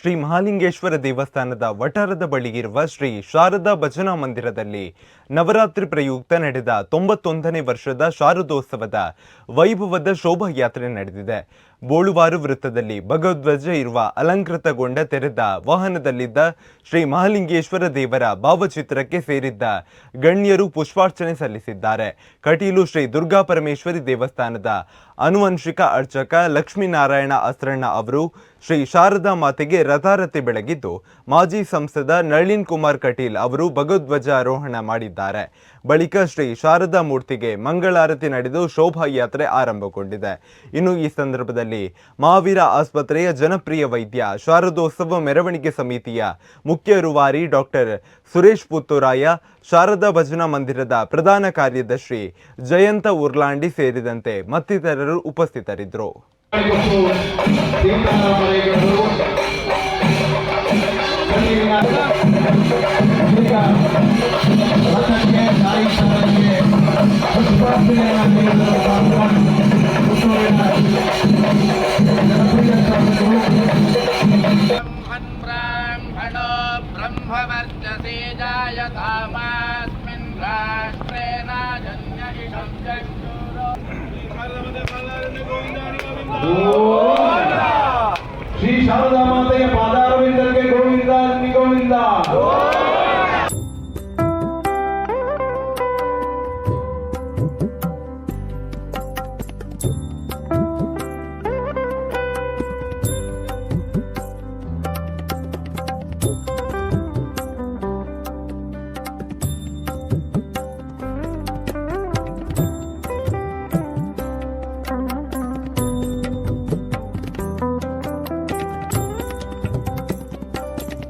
ಶ್ರೀ ಮಹಾಲಿಂಗೇಶ್ವರ ದೇವಸ್ಥಾನದ ವಠಾರದ ಬಳಿ ಇರುವ ಶ್ರೀ ಶಾರದಾ ಭಜನಾ ಮಂದಿರದಲ್ಲಿ ನವರಾತ್ರಿ ಪ್ರಯುಕ್ತ ನಡೆದ ತೊಂಬತ್ತೊಂದನೇ ವರ್ಷದ ಶಾರದೋತ್ಸವದ ವೈಭವದ ಶೋಭಾಯಾತ್ರೆ ನಡೆದಿದೆ. ಬೋಳುವಾರು ವೃತ್ತದಲ್ಲಿ ಭಗವಧ್ವಜ ಇರುವ ಅಲಂಕೃತಗೊಂಡ ತೆರೆದ ವಾಹನದಲ್ಲಿದ್ದ ಶ್ರೀ ಮಹಾಲಿಂಗೇಶ್ವರ ದೇವರ ಭಾವಚಿತ್ರಕ್ಕೆ ಸೇರಿದ್ದ ಗಣ್ಯರು ಪುಷ್ಪಾರ್ಚನೆ ಸಲ್ಲಿಸಿದ್ದಾರೆ. ಕಟೀಲು ಶ್ರೀ ದುರ್ಗಾ ಪರಮೇಶ್ವರಿ ದೇವಸ್ಥಾನದ ಅನುವಂಶಿಕ ಅರ್ಚಕ ಲಕ್ಷ್ಮೀನಾರಾಯಣ ಅಸ್ರಣ್ಣ ಅವರು ಶ್ರೀ ಶಾರದಾ ಮಾತೆಗೆ ರಥಾರತಿ ಬೆಳಗಿದ್ದು, ಮಾಜಿ ಸಂಸದ ನಳಿನ್ ಕುಮಾರ್ ಕಟೀಲ್ ಅವರು ಭಗವಧ್ವಜ ಆರೋಹಣ ಮಾಡಿದ್ದಾರೆ. ಬಳಿಕ ಶ್ರೀ ಶಾರದಾ ಮೂರ್ತಿಗೆ ಮಂಗಳಾರತಿ ನಡೆದು ಶೋಭಾಯಾತ್ರೆ ಆರಂಭಗೊಂಡಿದೆ. ಇನ್ನು ಈ ಸಂದರ್ಭದಲ್ಲಿ ಮಹಾವೀರ ಆಸ್ಪತ್ರೆಯ ಜನಪ್ರಿಯ ವೈದ್ಯ, ಶಾರದೋತ್ಸವ ಮೆರವಣಿಗೆ ಸಮಿತಿಯ ಮುಖ್ಯ ರೂವಾರಿ ಡಾಕ್ಟರ್ ಸುರೇಶ್ ಪುತ್ತೂರಾಯ, ಶಾರದಾ ಭಜನಾ ಮಂದಿರದ ಪ್ರಧಾನ ಕಾರ್ಯದರ್ಶಿ ಜಯಂತ ಉರ್ಲಾಂಡಿ ಸೇರಿದಂತೆ ಮತ್ತಿತರರು ಉಪಸ್ಥಿತರಿದ್ದರು. ब्राह्मणो ब्रह्मवर्चसे जायतामास्मिन् राष्ट्रे नाजन्य इषं चक्षुरो।